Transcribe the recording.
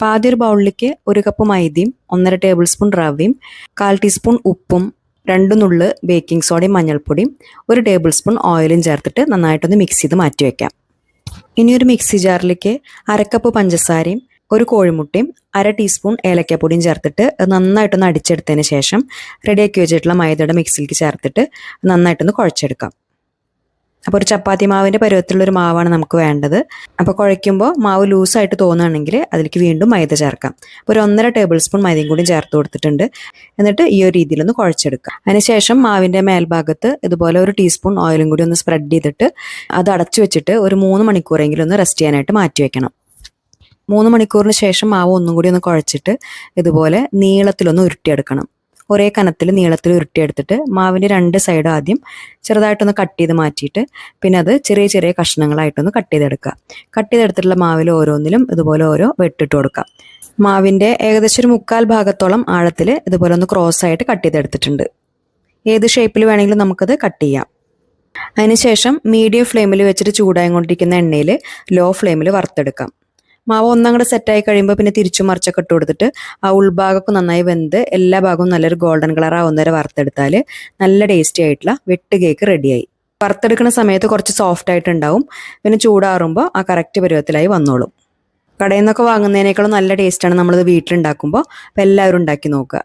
അപ്പോൾ ആദ്യ ഒരു ബൗളിലേക്ക് ഒരു കപ്പ് മൈദയും ഒന്നര ടേബിൾ സ്പൂൺ റവയും കാൽ ടീസ്പൂൺ ഉപ്പും രണ്ട് നുള്ള് ബേക്കിംഗ് സോഡയും മഞ്ഞൾപ്പൊടിയും ഒരു ടേബിൾ സ്പൂൺ ഓയിലും ചേർത്തിട്ട് നന്നായിട്ടൊന്ന് മിക്സ് ചെയ്ത് മാറ്റി വയ്ക്കാം ഇനി ഒരു മിക്സി ജാറിലേക്ക് അരക്കപ്പ് പഞ്ചസാരയും ഒരു കോഴിമുട്ടയും അര ടീസ്പൂൺ ഏലക്കപ്പൊടിയും ചേർത്തിട്ട് നന്നായിട്ടൊന്ന് അടിച്ചെടുത്തതിന് ശേഷം റെഡിയാക്കി വെച്ചിട്ടുള്ള മൈദയുടെ മിക്സിയിലേക്ക് ചേർത്തിട്ട് നന്നായിട്ടൊന്ന് കുഴച്ചെടുക്കാം. അപ്പോൾ ഒരു ചപ്പാത്തി മാവിന്റെ പരുവത്തിലുള്ളൊരു മാവാണ് നമുക്ക് വേണ്ടത്. അപ്പോൾ കുഴയ്ക്കുമ്പോൾ മാവ് ലൂസായിട്ട് തോന്നുകയാണെങ്കിൽ അതിലേക്ക് വീണ്ടും മൈദ ചേർക്കാം. അപ്പോൾ ഒരു ഒന്നര ടേബിൾ സ്പൂൺ മൈദയും കൂടി ചേർത്ത് കൊടുത്തിട്ടുണ്ട്. എന്നിട്ട് ഈ ഒരു രീതിയിലൊന്ന് കുഴച്ചെടുക്കാം. അതിനുശേഷം മാവിന്റെ മേൽഭാഗത്ത് ഇതുപോലെ ഒരു ടീസ്പൂൺ ഓയിലും കൂടി ഒന്ന് സ്പ്രെഡ് ചെയ്തിട്ട് അത് അടച്ചു വെച്ചിട്ട് ഒരു മൂന്ന് മണിക്കൂറെങ്കിലും ഒന്ന് റെസ്റ്റ് ചെയ്യാനായിട്ട് മാറ്റി വെക്കണം. മൂന്ന് മണിക്കൂറിന് ശേഷം മാവ് ഒന്നും കൂടി ഒന്ന് കുഴച്ചിട്ട് ഇതുപോലെ നീളത്തിലൊന്ന് ഉരുട്ടിയെടുക്കണം. ഒരേ കനത്തിൽ നീളത്തിൽ ഉരുട്ടിയെടുത്തിട്ട് മാവിന്റെ രണ്ട് സൈഡ് ആദ്യം ചെറുതായിട്ടൊന്ന് കട്ട് ചെയ്ത് മാറ്റിയിട്ട് പിന്നെ അത് ചെറിയ ചെറിയ കഷ്ണങ്ങളായിട്ടൊന്ന് കട്ട് ചെയ്തെടുക്കുക. കട്ട് ചെയ്തെടുത്തിട്ടുള്ള മാവിൽ ഓരോന്നിലും ഇതുപോലെ ഓരോ വെട്ടിട്ട് കൊടുക്കുക. മാവിന്റെ ഏകദേശം ഒരു മുക്കാൽ ഭാഗത്തോളം ആഴത്തിൽ ഇതുപോലെ ഒന്ന് ക്രോസ് ആയിട്ട് കട്ട് ചെയ്തെടുത്തിട്ടുണ്ട്. ഏത് ഷേപ്പിൽ വേണമെങ്കിലും നമുക്കത് കട്ട് ചെയ്യാം. അതിനുശേഷം മീഡിയം ഫ്ലെയിമിൽ വെച്ചിട്ട് ചൂടായിക്കൊണ്ടിരിക്കുന്ന എണ്ണയിൽ ലോ ഫ്ലെയിമിൽ വറുത്തെടുക്കാം. മാവ് ഒന്നും കൂടെ സെറ്റായി കഴിയുമ്പോൾ പിന്നെ തിരിച്ചു മറിച്ചൊക്കെ ഇട്ട് കൊടുത്തിട്ട് ആ ഉൾഭാഗമൊക്കെ നന്നായി വെന്ത് എല്ലാ ഭാഗവും നല്ലൊരു ഗോൾഡൻ കളർ ആവുന്ന വരെ വറുത്തെടുത്താൽ നല്ല ടേസ്റ്റി ആയിട്ടുള്ള വെട്ട് കേക്ക് റെഡിയായി വറുത്തെടുക്കുന്ന സമയത്ത് കുറച്ച് സോഫ്റ്റ് ആയിട്ടുണ്ടാവും. പിന്നെ ചൂടാറുമ്പോൾ ആ കറക്റ്റ് പരുവത്തിലായി വന്നോളും. കടയിൽ നിന്നൊക്കെ വാങ്ങുന്നതിനേക്കാളും നല്ല ടേസ്റ്റാണ് നമ്മളിത് വീട്ടിലുണ്ടാക്കുമ്പോൾ അപ്പോൾ എല്ലാവരും ഉണ്ടാക്കി നോക്കുക.